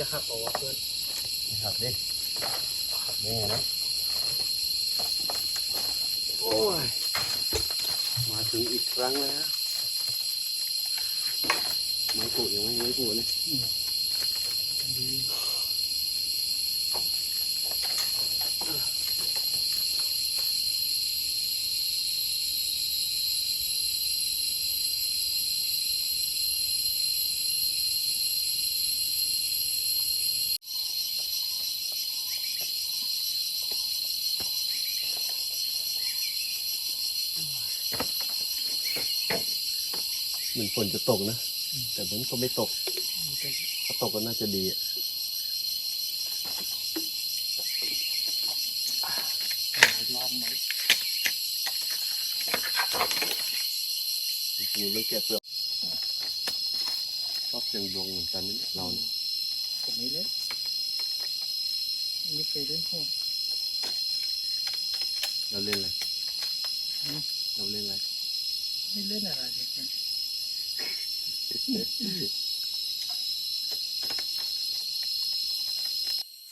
เพิ่งจะหักออกว่าเพื่อนหักดิแม่นะโอ้ย มาถึงอีกครั้งแล้วไม้กูยังไม่ไม้กูนะ ฝนจะตกนะ แต่มันก็ไม่ตกมันจะถ้าตกก็น่าจะดีอะหายรอบไหมโอ้โหเรื่องแกะเปลือกชอบเสียงดวงเหมือนกันนะเนี่ยเราเนี่ยผมไม่เล่นไม่เคยเล่นโหดเราเล่นอะไร อืม เราเล่นอะไร ไม่เล่นอะไรเลยเพื่อน ส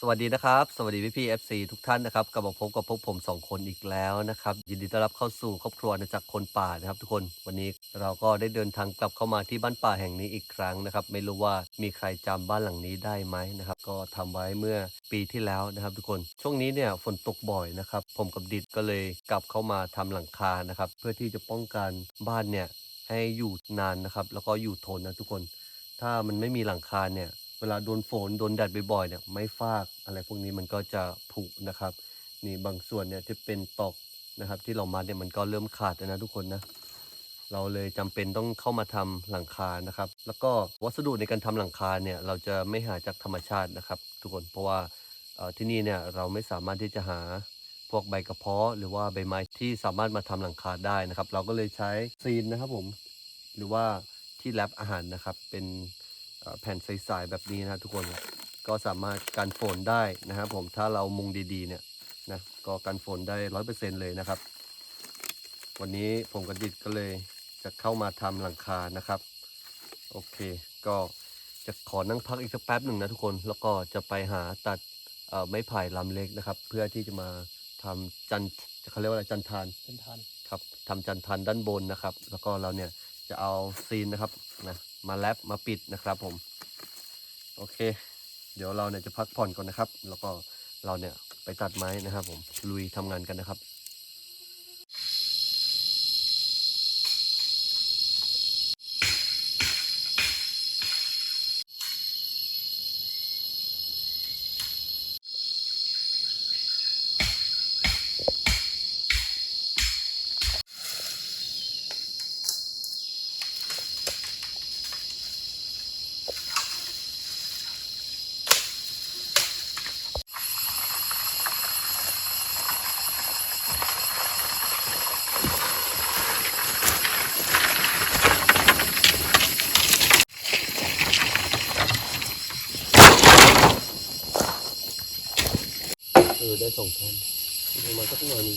วัสดีนะครับ สวัสดีพี่พี่เอฟซีทุกท่านนะครับกลับมาพบกับพวกผมสองคนอีกแล้วนะครับ ยินดีต้อนรับเข้าสู่ครอบครัวอาณากคนป่านะครับ ทุกคนวันนี้เราก็ได้เดินทางกลับเข้ามาที่บ้านป่าแห่งนี้อีกครั้งนะครับ ไม่รู้ว่ามีใครจำบ้านหลังนี้ได้ไหมนะครับ ก็ทำไว้เมื่อปีที่แล้วนะครับ ทุกคนช่วงนี้เนี่ยฝนตกบ่อยนะครับ ผมกับดิดก็เลยกลับเข้ามาทำหลังคานะครับ เพื่อที่จะป้องกันบ้านเนี่ย ให้อยู่นานนะครับ แล้วก็อยู่ทนนะทุกคน ถ้ามันไม่มีหลังคาเนี่ย เวลาโดนฝนโดนแดดบ่อยๆเนี่ยไม่ฟากอะไรพวกนี้มันก็จะผุนะครับ นี่บางส่วนเนี่ยที่เป็นตอกนะครับ ที่เรามัดเนี่ยมันก็เริ่มขาดแล้วนะทุกคนนะเราเลยจำเป็นต้องเข้ามาทำหลังคานะครับ แล้วก็วัสดุในการทำหลังคาเนี่ยเราจะไม่หาจากธรรมชาตินะครับ ทุกคนเพราะว่าที่นี่เนี่ยเราไม่สามารถที่จะหา พวกใบกระเพาะ หรือว่าใบไม้ที่สามารถมาทำหลังคาได้นะครับ เราก็เลยใช้ซีนนะครับผมหรือว่าที่แรปอาหารนะครับ เป็นแผ่นใสๆแบบนี้นะทุกคนก็สามารถกันฝนได้นะครับผมถ้าเรามุงดีๆเนี่ยนะก็กันฝนได้ร้อยเปอร์เซ็นเลยนะครับ วันนี้ผมกับดิดก็เลยจะเข้ามาทำหลังคานะครับ โอเค ก็จะขอนั่งพักอีกสักแป๊บหนึ่งนะทุกคน แล้วก็จะไปหาตัดไม้ไผ่ลำเล็กนะครับ เพื่อที่จะมา ทำจันเขาเรียกว่าอะไรจันทานเป็นทันครับทำจันทันด้านบนนะครับ แล้วก็เราเนี่ยจะเอาซีนนะครับนะมาแรปมาปิดนะครับผม โอเค เดี๋ยวเราเนี่ยจะพักผ่อนก่อนนะครับ แล้วก็เราเนี่ยไปตัดไม้นะครับ ผมลุยทำงานกันนะครับ เออได้สองท่อนประมาณสักหน่อยหนึง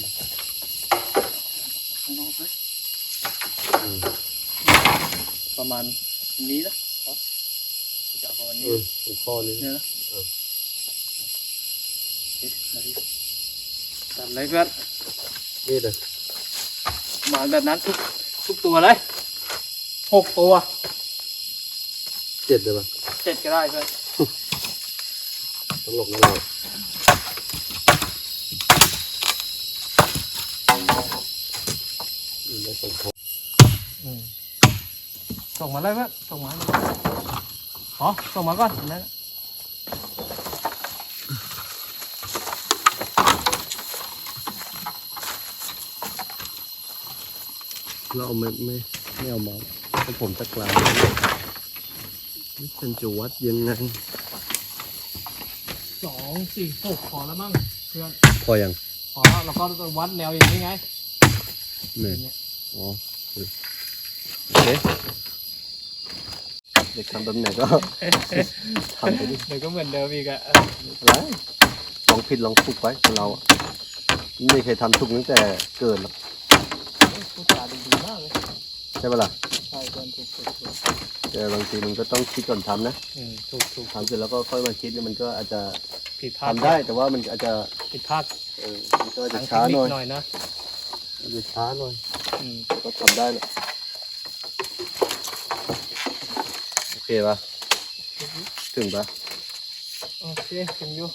ข้างนอกเลย อืม ประมาณนี้นะอ๋อจะเอาประมาณเอนี้อหัวข้อนี้เนี่ยนะเออเอ๊ะมาดิตัดเลยเพื่อนนี่เลยหมาแบบนั้นทุกทุกตัวเลยหกตัวเจ็ดเลยป่ะเจ็ดก็ได้เพื่อนตลกนะเรา ส่งมาเลยเพื่อนส่งมาอ๋อส่งมาก่อนนั่นเราเอาไม่ไม่ไม่เอามาเพราะผมตะกลางนี่ฉันจะวัดยังไงสองสี่หกพอแล้วมั้งเพื่อนพอยังพอแล้วเราก็จะวัดแนวอย่างนี้ไงหนึ่งอย่างเงี้ยอ๋อเออโอเค เด็กทำแบบไหนก็ ทำไปดิเดี๋ยวก็เหมือนเดิมอีกอะไรลองผิดลองถูกไว้คนเราอะไม่เคยทำถูกตั้งแต่เกิดหรอกพูดจาดูดีมากเลยใช่ปะล่ะใใช่เดินถูกถูกถูกแต่บางทีมันก็ต้องคิดก่อนทำนะอืมถูกถูกทำเสร็จแล้วก็ค่อยมาคิดเนี่ยมันก็อาจจะผิดพลาดทำได้แต่ว่ามันอาจจะผิดพลาดเออมันก็อาจจะทางเทช้าคนิหคน่อยหน่อยนะอาจจะช้าหน่อยอืมแต่ก็ทำได้แหละโอเค ปะถึงปะโอเคถึงอยู่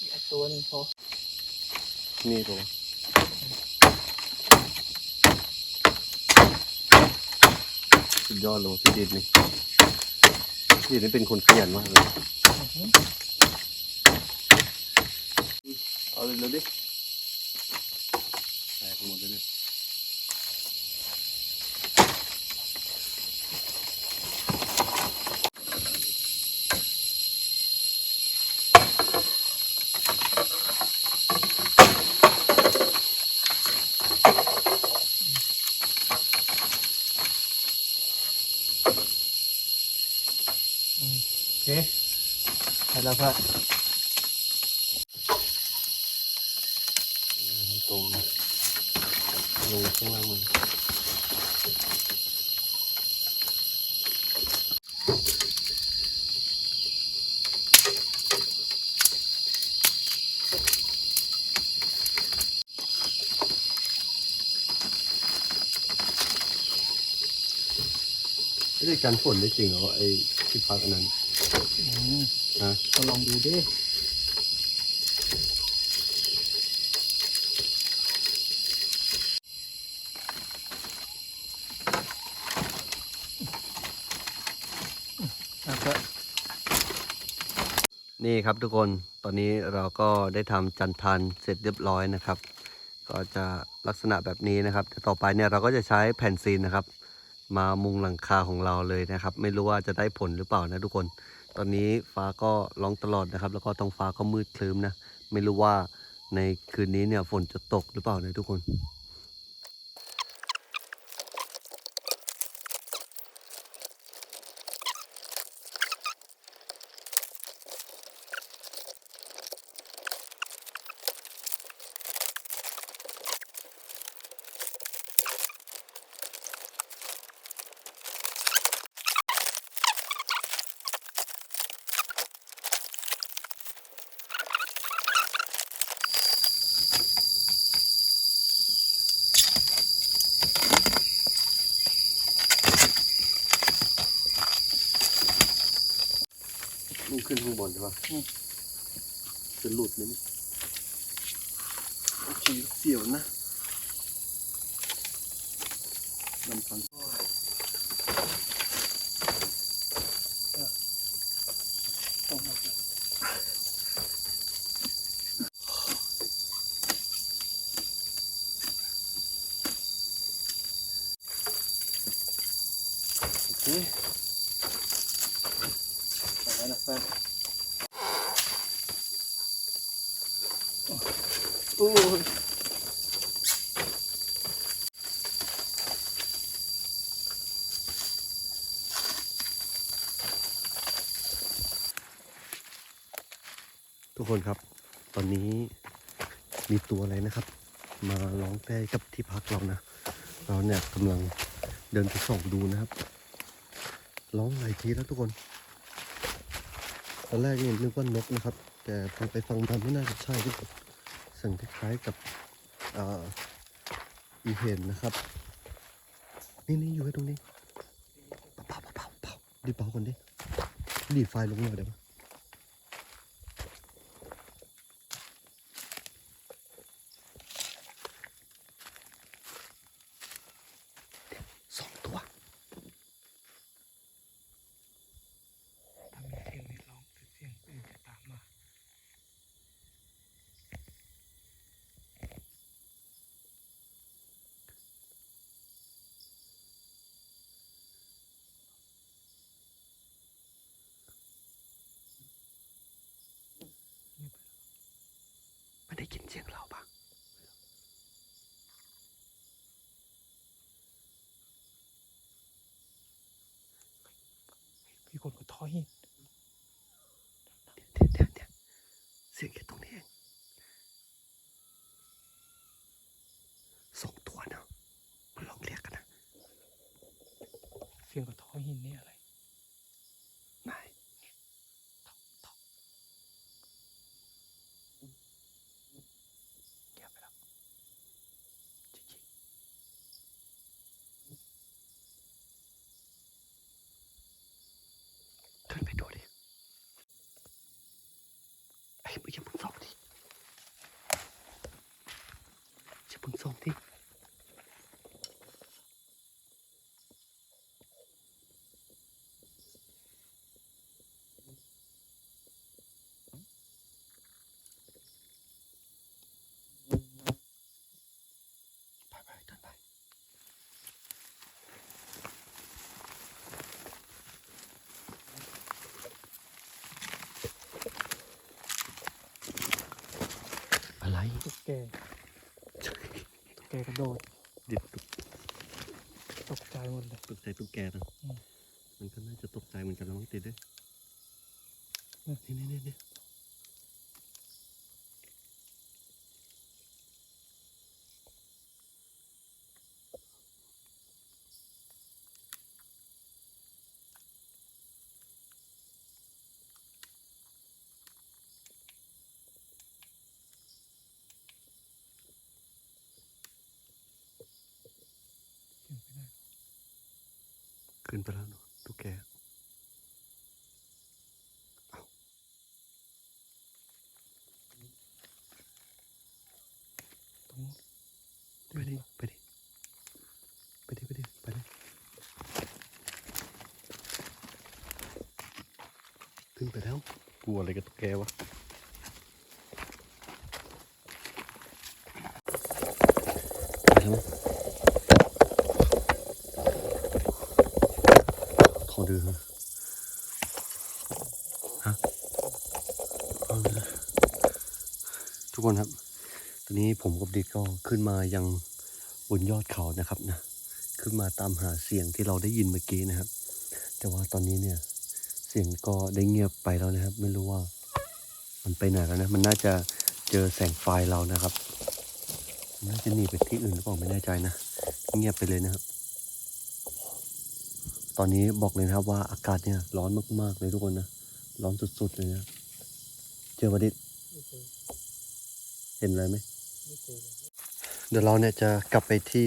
อีกตัวหนึงพอนี่ตัวสุดยอดเลยว่ะพี่ดิดนี่พี่ดิดนี่เป็นคนขยันมากเลยอือหือเอาเลยเร็วดิแตกหมดเลยเนี่ยโอเค ไปแล้วเพื่อนไม่ตรงนะลงข้างล่างมันไม่ได้กันฝนได้จริงเหรอไอ้ที่พักอันนั้นอืมฮะ ก็ลองดูดิอะเพื่อนนี่ครับทุกคนตอนนี้เราก็ได้ทำจันทันเสร็จเรียบร้อยนะครับ ก็จะลักษณะแบบนี้นะครับแต่ต่อไปเนี่ยเราก็จะใช้แผ่นซีนนะครับ มามุงหลังคาของเราเลยนะครับ ไม่รู้ว่าจะได้ผลหรือเปล่านะทุกคน ตอนนี้ฟ้าก็ร้องตลอดนะครับ แล้วก็ท้องฟ้าก็มืดคลื้มนะ ไม่รู้ว่าในคืนนี้เนี่ยฝนจะตกหรือเปล่านะทุกคน ปะจะหลุดไหมเนี่ยโอเคเสียวนะลำพังตรงหมดเลยโอเคไปแล้วนะเพื่ ทุกคนครับ ตอนนี้มีตัวอะไรนะครับ มาร้องใกล้กับที่พักเรานะ เราเนี่ยกำลังเดินไปส่องดูนะครับ ร้องหลายทีแล้วทุกคน ตอนแรกเนี่ยนึกว่านกนะครับ แต่ฟังไปฟังมาไม่น่าจะใช่ทุกคน สียงคล้ายๆกับอีเห็นนะครับ นี่นี่อยู่ไว้ตรงนี้เป่าเป่าเป่าเป่าๆดีเป่าคนดิดีดไฟลงหน่อยเดี๋ยว สองตัว ถ้ามีเสียงนี้ร้องเสียงอื่นจะตามมา ไม่ได้ยินเสียงเราปะมีคนก็ท้อยเดี๋ยวเดี๋ยวเดี๋ยวเสียงแค่ตรงนี้เองสองตัวเนาะมาลองเรียกกันนะ เสียงกระท้อหินนี่อะไร ไหน เงียบไปแล้วจริง ขึ้นไปดูดิไอ้ยอย่าเพิ่งส่องดิอย่าเพิ่งส่องดิ ไปไปเดินไป อะไรๆตุ๊กแกตุ๊กแกกระโดดดิบตกใจหมดเลยตกใจตุ๊กแกนะอืมมันก็น่าจะตกใจเหมือนกันแล้วมั้งติดด้วยอืมนี่นี่นี่นี่ขึ้น ไปแล้วเนอะตุ๊กแกไปดิไปดิไปดิไปดิไปดิขึ้นไปแล้วกลัวอะไรกับตุ๊กแกวะ ไปแล้วมั้งขอดูฮะฮะเอาเลยทุ กคนครับ ตอนนี้ผมกับดิดก็ขึ้นมายังบนยอดเขานะครับนะ ขึ้นมาตามหาเสียงที่เราได้ยินเมื่อกี้นะครับ แต่ว่าตอนนี้เนี่ยเสียงก็ได้เงียบไปแล้วนะครับ ไม่รู้ว่ามันไปไหนแล้วนะ มันน่าจะเจอแสงไฟเรานะครับมันน่าจะหนีไปที่อื่นหรือเปล่าไม่แน่ใจนะ เงียบไปเลยนะครับ ตอนนี้บอกเลยนะครับว่าอากาศเนี่ยร้อนมากๆเลยทุกคนนะ ร้อนสุดๆเลยนะ เจอประดิษไม่เจอ เห็นอะไรไหมไม่เจอเลยเดี๋ยวเราเนี่ยจะกลับไปที่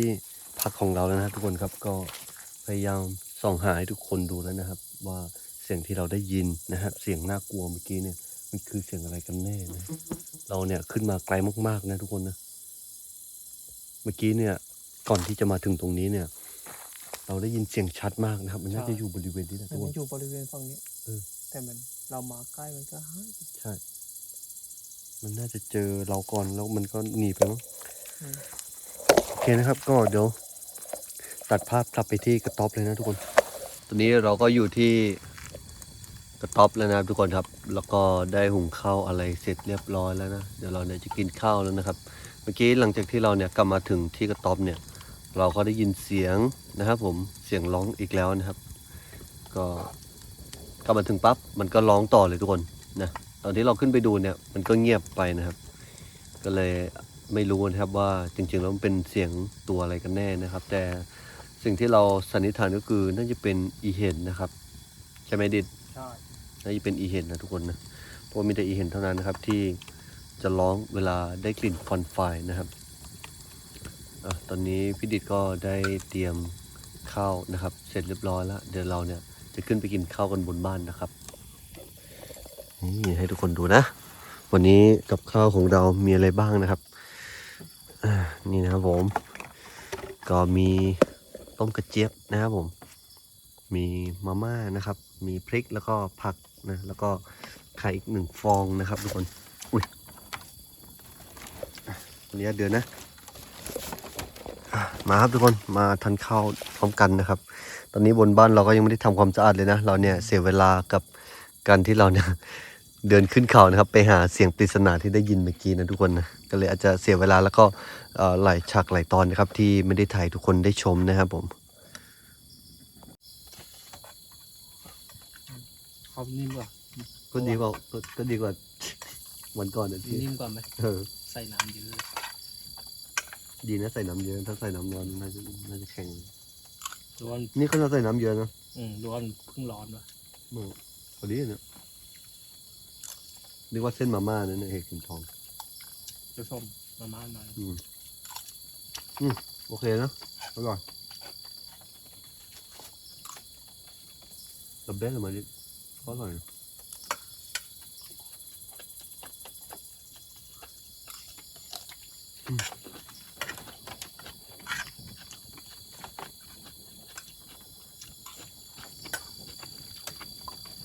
พักของเราแล้วนะทุกคนครับก็พยายามส่องหาให้ทุกคนดูแล้วนะครับ ว่าเสียงที่เราได้ยินนะครับเสียงน่ากลัวเมื่อกี้เนี่ย มันคือเสียงอะไรกันแน่นะเราเนี่ยขึ้นมาไกลมากๆนะทุกคนนะเมื่อกี้เนี่ย ก่อนที่จะมาถึงตรงนี้เนี่ย เราได้ยินเสียงชัดมากนะครับ มันน่าจะอยู่บริเวณนี้นะแต่ทุกคมันนอยู่บริเวณฝั่งนี้ เออแต่มันเรามาใกล้มันก็หายใช่ มันน่าจะเจอเราก่อนแล้วมันก็หนีไปมั้งอืมโอเคนะครับ ก็เดี๋ยวตัดภาพกลับไปที่กระต๊อบเลยนะทุกคน ตอนนี้เราก็อยู่ที่กระต๊อบแล้วนะครับทุกคนครับ แล้วก็ได้หุงข้าวอะไรเสร็จเรียบร้อยแล้วนะ เดี๋ยวเราเนี่ยจะกินข้าวแล้วนะครับ เมื่อกี้หลังจากที่เราเนี่ยกลับมาถึงที่กระต๊อบเนี่ย เราก็ได้ยินเสียงนะครับ ผม เสียงร้องอีกแล้วนะครับ ก็กลับมาถึงปั๊บมันก็ร้องต่อเลยทุกคนนะ ตอนที่เราขึ้นไปดูเนี่ยมันก็เงียบไปนะครับ ก็เลยไม่รู้นะครับว่าจริงๆแล้วมันเป็นเสียงตัวอะไรกันแน่นะครับ แต่สิ่งที่เราสันนิษฐานก็คือน่าจะเป็นอีเห็นนะครับใช่ไหมดิดใช่น่าจะเป็นอีเห็นนะทุกคนนะเพราะว่ามีแต่อีเห็นเท่านั้นนะครับที่จะร้องเวลาได้กลิ่นควันไฟนะครับอะตอนนี้พี่ดิดก็ได้เตรียมข้าวนะครับ เสร็จเรียบร้อยแล้ว เดี๋ยวเราเนี่ยจะขึ้นไปกินข้าวกันบนบ้านนะครับ นี่ให้ทุกคนดูนะ วันนี้กับข้าวของเรามีอะไรบ้างนะครับนี่นะครับผม ก็มีต้มกระเจี๊ยบนะครับผม มีมาม่านะครับ มีพริกแล้วก็ผักนะ แล้วก็ไข่อีกหนึ่งฟองนะครับ ทุกคน อุ้ยอะขออนุญาตเดือนนะอะมาครับทุกคน มาทานข้าวพร้อมกันนะครับ ตอนนี้บนบ้านเราก็ยังไม่ได้ทำความสะอาดเลยนะ เราเนี่ยเสียเวลากับ การที่เราเนี่ยเดินขึ้นเขานะครับ ไปหาเสียงปริศนาที่ได้ยินเมื่อกี้นะทุกคนนะก็เลยอาจจะเสียเวลาแล้วก็เอ่อหลายฉากหลายตอนนะครับ ที่ไม่ได้ถ่ายทุกคนได้ชมนะครับผมเขานิ่มกว่าก็ดีกว่าก็ก็ดีกว่าวันก่อนนะที่นิ่มกว่าไหมเออใส่น้ำเยอะดีนะใส่น้ำเยอะถ้าใส่น้ำน้อยน่าจะน่าจะแข็งหรือว่านี่เขาจะใส่น้ำเยอะนะอืมหรือว่ามันเพิ่งร้อนวะมึง พอดีเนี่ยนึกว่าเส้นมาม่าเนี่ยนะเห็ดเข็มทองจะส้มมาม่ามาอืมอืมโอเคนะอร่อยดับเบิ้ลมาดิก็อร่อย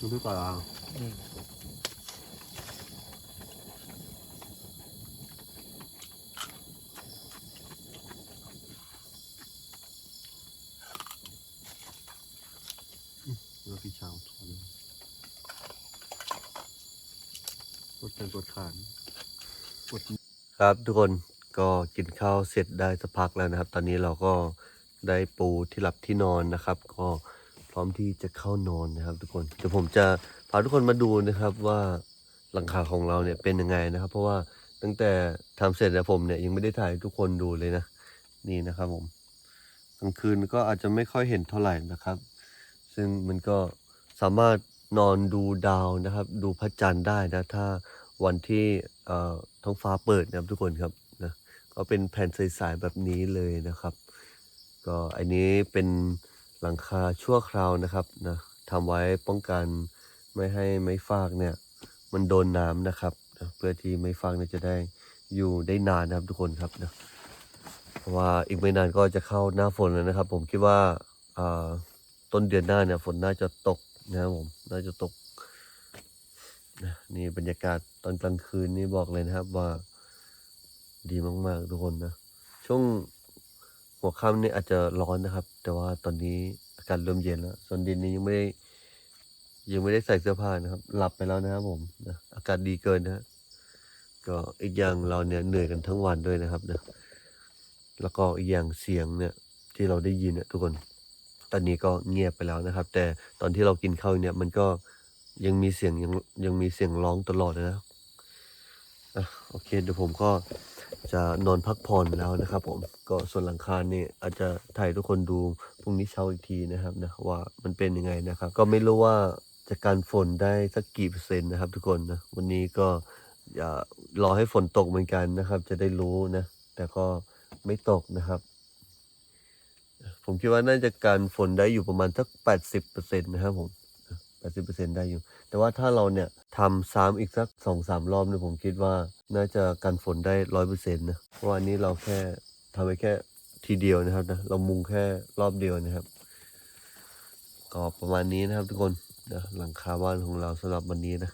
ดูดีกว่าอืมแล้วพี่ชาวถอนกดแขนกดขานกดครับทุกคนก็กินข้าวเสร็จได้สักพักแล้วนะครับ ตอนนี้เราก็ได้ปูที่หลับที่นอนนะครับ ก็ ร้อมที่จะเข้านอนนะครับ ทุกคนเดี๋ยวผมจะพาทุกคนมาดูนะครับว่าหลังคาของเราเนี่ยเป็นยังไงนะครับ เพราะว่าตั้งแต่ทำเสร็จแล้วผมเนี่ยยังไม่ได้ถ่ายทุกคนดูเลยนะนี่นะครับผมกลางคืนก็อาจจะไม่ค่อยเห็นเท่าไหร่นะครับ ซึ่งมันก็สามารถนอนดูดาวนะครับ ดูพระจันทร์ได้นะถ้าวันที่เอ่อท้องฟ้าเปิดนะครับทุกคนครับนะก็เป็นแผ่นใสๆแบบนี้เลยนะครับ ก็อันนี้เป็น หลังคาชั่วคราวนะครับนะทำไว้ป้องกันไม่ให้ไม้ฟากเนี่ย มันโดนน้ำนะครับนะเพื่อที่ไม้ฟากเนี่ยจะได้อยู่ได้นานนะครับทุกคนครับนะเพราะว่าอีกไม่นานก็จะเข้าหน้าฝนแล้วนะครับ ผมคิดว่าต้นเดือนหน้าเนี่ยฝนน่าจะตกนะครับผมน่าจะตกนะนี่บรรยากาศตอนกลางคืนนี่บอกเลยนะครับว่าดีมาก ๆ ทุกคนนะช่วง หัวค่ำนี่อาจจะร้อนนะครับ แต่ว่าตอนนี้อากาศเริ่มเย็นแล้ว ส่วนดินนี่ยังไม่ได้ยังไม่ได้ใส่เสื้อผ้านะครับ หลับไปแล้วนะครับผมนะอากาศดีเกินนะฮะก็อีกอย่างเราเนี่ยเหนื่อยกันทั้งวันด้วยนะครับนะแล้วก็อีกอย่างเสียงเนี่ยที่เราได้ยินเนี่ยทุกคน ตอนนี้ก็เงียบไปแล้วนะครับ แต่ตอนที่เรากินข้าวเนี่ยมันก็ยังมีเสียงยังยังมีเสียงร้องตลอดเลยนะอะโอเคเดี๋ยวผมก็ จะนอนพักผ่อนแล้วนะครับผมก็ส่วนหลังคาเนี่ยอาจจะถ่ายทุกคนดูพรุ่งนี้เช้าอีกทีนะครับนะว่ามันเป็นยังไงนะครับ ก็ไม่รู้ว่าจะการฝนได้สักกี่เปอร์เซ็นต์นะครับ ทุกคนนะวันนี้ก็อย่ารอให้ฝนตกเหมือนกันนะครับ จะได้รู้นะ แต่ก็ไม่ตกนะครับ ผมคิดว่าน่าจะการฝนได้อยู่ประมาณสักแปดสิบเปอร์เซ็นต์นะครับผม แปดสิบเปอร์เซ็นต์ได้อยู่ แต่ว่าถ้าเราเนี่ยทำซ้ำอีกสักสองสามรอบเนี่ยผมคิดว่าน่าจะกันฝนได้ร้อยเปอร์เซ็นต์นะ เพราะวันนี้เราแค่ทำไปแค่ทีเดียวนะครับนะ เรามุงแค่รอบเดียวนะครับ ก็ประมาณนี้นะครับทุกคนนะหลังคาบ้านของเราสำหรับวันนี้นะ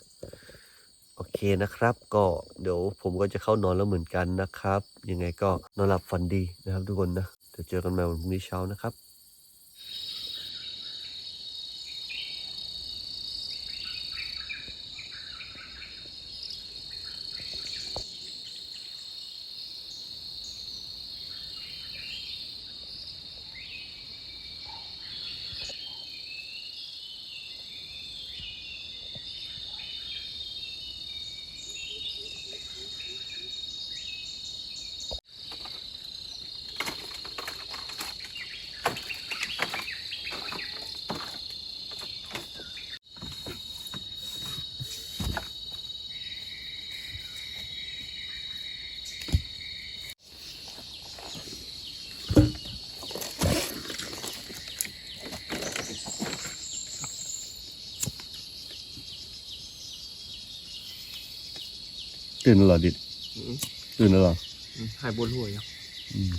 โอเคนะครับ ก็เดี๋ยวผมก็จะเข้านอนแล้วเหมือนกันนะครับ ยังไงก็นอนหลับฝันดีนะครับทุกคนนะเดี๋ยวเจอกันใหม่วันพรุ่งนี้เช้านะครับ ตื่นแล้วเหรอดิดตื่นแล้วเหรอหายปวดหัวยัง อืม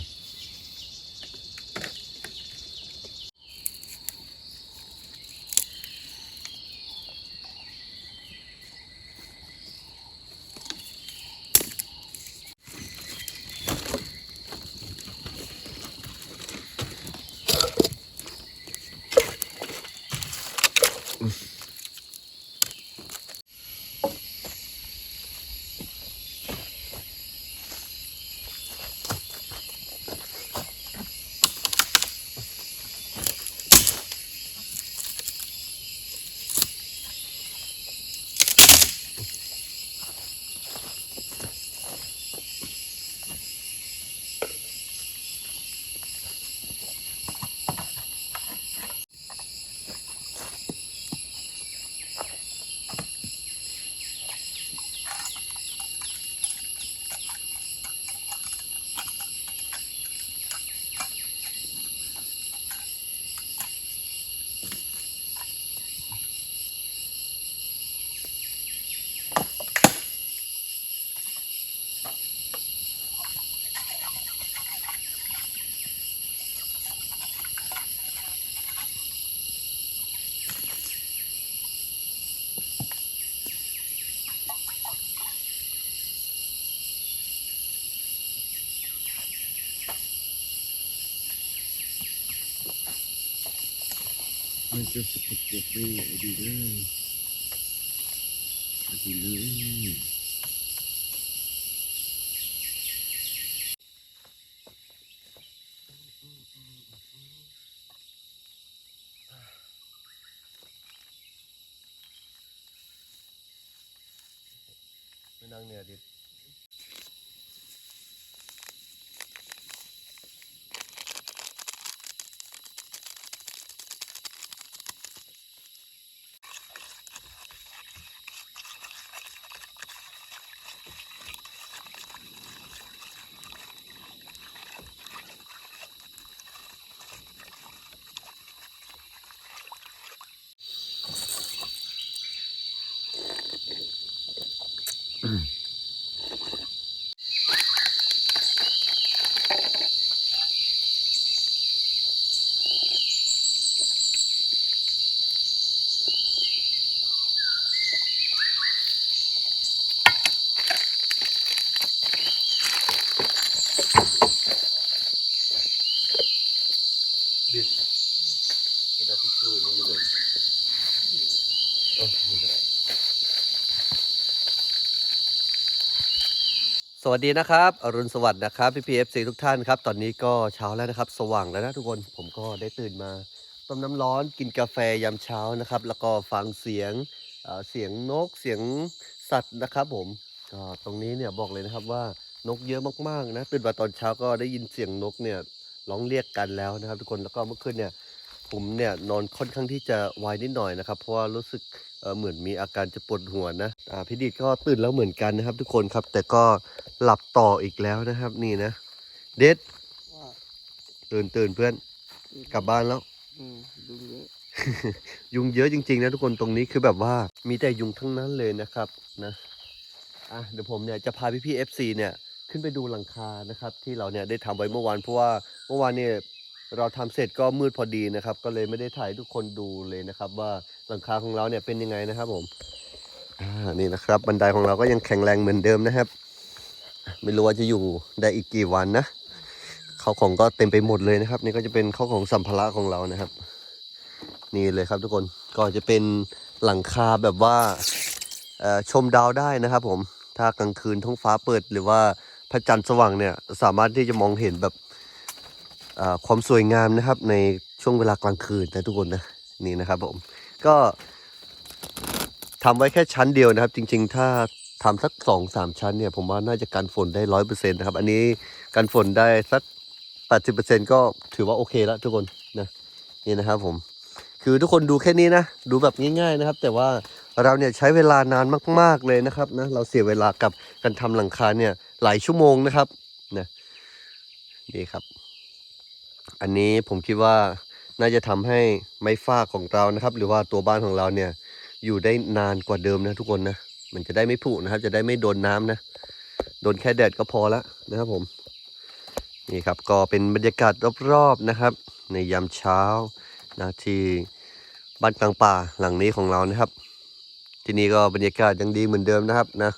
มันจะสกปรกไปไหนดีเลยเอาดีเลย mm. วัสดีนะครับอรุณสวัสดิ์นะครับพี่พีเอฟซีทุกท่านครับ ตอนนี้ก็เช้าแล้วนะครับ สว่างแล้วนะทุกคนผมก็ได้ตื่นมาต้มน้ำร้อนกินกาแฟยามเช้านะครับ แล้วก็ฟังเสียงเอ่อเสียงนกเสียงสัตว์นะครับ ผมก็ตรงนี้เนี่ยบอกเลยนะครับว่านกเยอะมากๆนะตื่นมาตอนเช้าก็ได้ยินเสียงนกเนี่ยร้องเรียกกันแล้วนะครับ ทุกคนแล้วก็เมื่อคืนเนี่ย ผมเนี่ยนอนค่อนข้างที่จะไวนิดหน่อยนะครับ เพราะว่ารู้สึกเอ่อเหมือนมีอาการจะปวดหัวนะอ่าพี่ดิดก็ตื่นแล้วเหมือนกันนะครับ ทุกคนครับ แต่ก็หลับต่ออีกแล้วนะครับ นี่นะ เด็ดว่าตื่นตื่นเพื่อนกลับบ้านแล้วอืมดูเยอะยุงเยอะจริง ๆ นะทุกคนตรงนี้คือแบบว่ามีแต่ยุงทั้งนั้นเลยนะครับนะอะเดี๋ยวผมเนี่ยจะพาพี่พี่เอฟซีเนี่ยขึ้นไปดูหลังคานะครับ ที่เราเนี่ยได้ทำไว้เมื่อวานเพราะว่าเมื่อวานเนี่ย เราทำเสร็จก็มืดพอดีนะครับ ก็เลยไม่ได้ถ่ายทุกคนดูเลยนะครับ ว่าหลังคาของเราเนี่ยเป็นยังไงนะครับผมนี่นะครับ บันไดของเราก็ยังแข็งแรงเหมือนเดิมนะครับ ไม่รู้ว่าจะอยู่ได้อีกกี่วันนะข้าวของก็เต็มไปหมดเลยนะครับ นี่ก็จะเป็นข้าวของสัมภาระของเรานะครับ นี่เลยครับทุกคนก็จะเป็นหลังคาแบบว่าชมดาวได้นะครับ ผมถ้ากลางคืนท้องฟ้าเปิดหรือว่าพระจันทร์สว่างเนี่ย สามารถที่จะมองเห็นแบบ ความสวยงามนะครับในช่วงเวลากลางคืนนะทุกคนนะนี่นะครับผมก็ทำไว้แค่ชั้นเดียวนะครับ จริง ๆ ถ้าทำสักสองสามชั้นเนี่ยผมว่าน่าจะกันฝนได้ร้อยเปอร์เซ็นต์นะครับ อันนี้กันฝนได้สักแปดสิบเปอร์เซ็นต์ก็ถือว่าโอเคแล้วทุกคนนะนี่นะครับผมคือทุกคนดูแค่นี้นะ ดูแบบง่าย ๆนะครับ แต่ว่าเราเนี่ยใช้เวลานานมาก ๆเลยนะครับนะเราเสียเวลากับการทำหลังคาเนี่ยหลายชั่วโมงนะครับนะนี่ครับ อันนี้ผมคิดว่าน่าจะทำให้ไม้ฟ้าของเรานะครับ หรือว่าตัวบ้านของเราเนี่ยอยู่ได้นานกว่าเดิมนะทุกคนนะมันจะได้ไม่ผุนะครับ จะได้ไม่โดนน้ำนะโดนแค่แดดก็พอแล้วนะครับผมนี่ครับก็เป็นบรรยากาศรอบๆนะครับ ในยามเช้านะที่บ้านกลางป่าหลังนี้ของเรานะครับ ที่นี่ก็บรรยากาศยังดีเหมือนเดิมนะครับนะ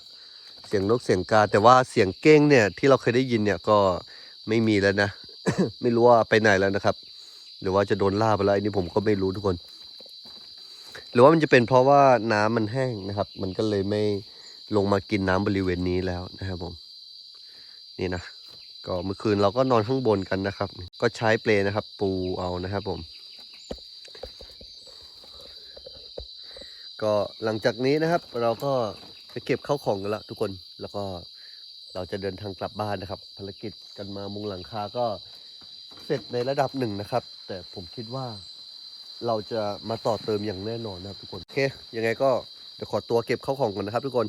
เสียงนกเสียงกาแต่ว่าเสียงเก้งเนี่ยที่เราเคยได้ยินเนี่ยก็ไม่มีแล้วนะ ไม่รู้ว่าไปไหนแล้วนะครับ หรือว่าจะโดนล่าไปแล้วอันนี้ผมก็ไม่รู้ทุกคน หรือว่ามันจะเป็นเพราะว่าน้ำมันแห้งนะครับ มันก็เลยไม่ลงมากินน้ำบริเวณนี้แล้วนะครับผม นี่นะก็เมื่อคืนเราก็นอนข้างบนกันนะครับ ก็ใช้เปลนะครับ ปูเอานะครับผม ก็หลังจากนี้นะครับ เราก็จะเก็บเข้าของกันละทุกคนแล้วก็เราจะเดินทางกลับบ้านนะครับ ภารกิจกันมามุงหลังคาก็ เสร็จในระดับหนึ่งนะครับ แต่ผมคิดว่าเราจะมาต่อเติมอย่างแน่นอนนะครับทุกคนโอเคยังไงก็เดี๋ยวขอตัวเก็บเข้าของก่อนนะครับทุกคน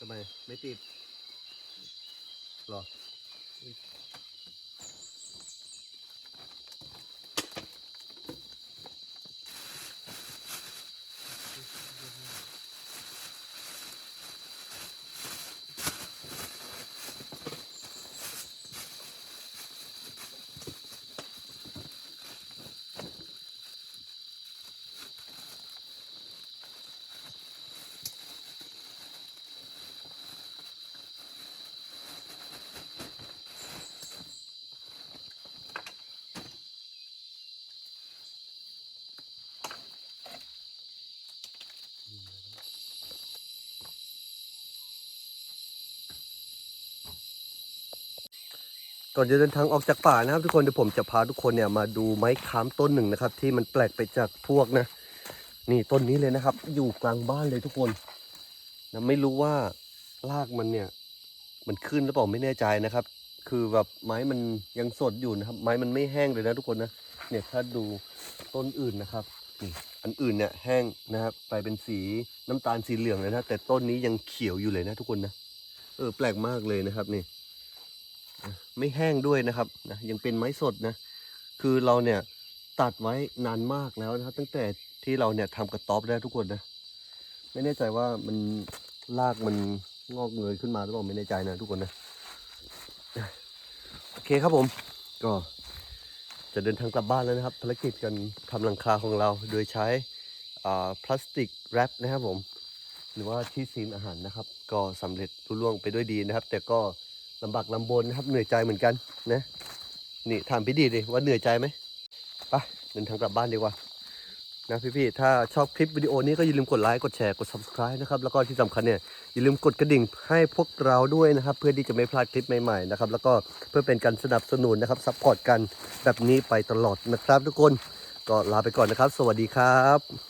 ทำ ไมไม่ติดหรอ ก่อนจะเดินทางออกจากป่านะครับ ทุกคนเดี๋ยวผมจะพาทุกคนเนี่ยมาดูไม้ค้ามต้นหนึ่งนะครับ ที่มันแปลกไปจากพวกนะ นี่ต้นนี้เลยนะครับ อยู่กลางบ้านเลยทุกคนนะไม่รู้ว่ารากมันเนี่ย มันขึ้นหรือเปล่าไม่แน่ใจนะครับ คือแบบไม้มันยังสดอยู่นะครับ ไม้มันไม่แห้งเลยนะทุกคนนะเนี่ยถ้าดูต้นอื่นนะครับนี่อันอื่นเนี่ยแห้งนะครับไปเป็นสีน้ำตาลสีเหลืองเลยนะแต่ต้นนี้ยังเขียวอยู่เลยนะทุกคนนะเออแปลกมากเลยนะครับนี่ ไม่แห้งด้วยนะครับนะยังเป็นไม้สดนะคือเราเนี่ยตัดไว้นานมากแล้วนะครับ ตั้งแต่ที่เราเนี่ยทำกระต๊อบแล้วทุกคนนะไม่แน่ใจว่ามันรากมันงอกเงยขึ้นมาหรือเปล่าไม่แน่ใจนะทุกคนนะโอเคครับผมก็จะเดินทางกลับบ้านแล้วนะครับภารกิจกันทำหลังคาของเราโดยใช้อ่าพลาสติกแรปนะครับผม หรือว่าที่ซีนอาหารนะครับ ก็สำเร็จรุ่ล่วงไปด้วยดีนะครับ แต่ก็ ลำบากลำบนนะครับเหนื่อยใจเหมือนกันนะนี่ถามพี่ดีดิว่าเหนื่อยใจไหมไปเดินทางกลับบ้านดีกว่านะพี่ๆถ้าชอบคลิปวิดีโอนี้ก็อย่าลืมกดไลค์กดแชร์กด subscribe นะครับแล้วก็ที่สำคัญเนี่ยอย่าลืมกดกระดิ่งให้พวกเราด้วยนะครับ เพื่อที่จะไม่พลาดคลิปใหม่ๆนะครับแล้วก็เพื่อเป็นการสนับสนุนนะครับซัพพอร์ตกันแบบนี้ไปตลอดนะครับ ทุกคนก็ลาไปก่อนนะครับ สวัสดีครับ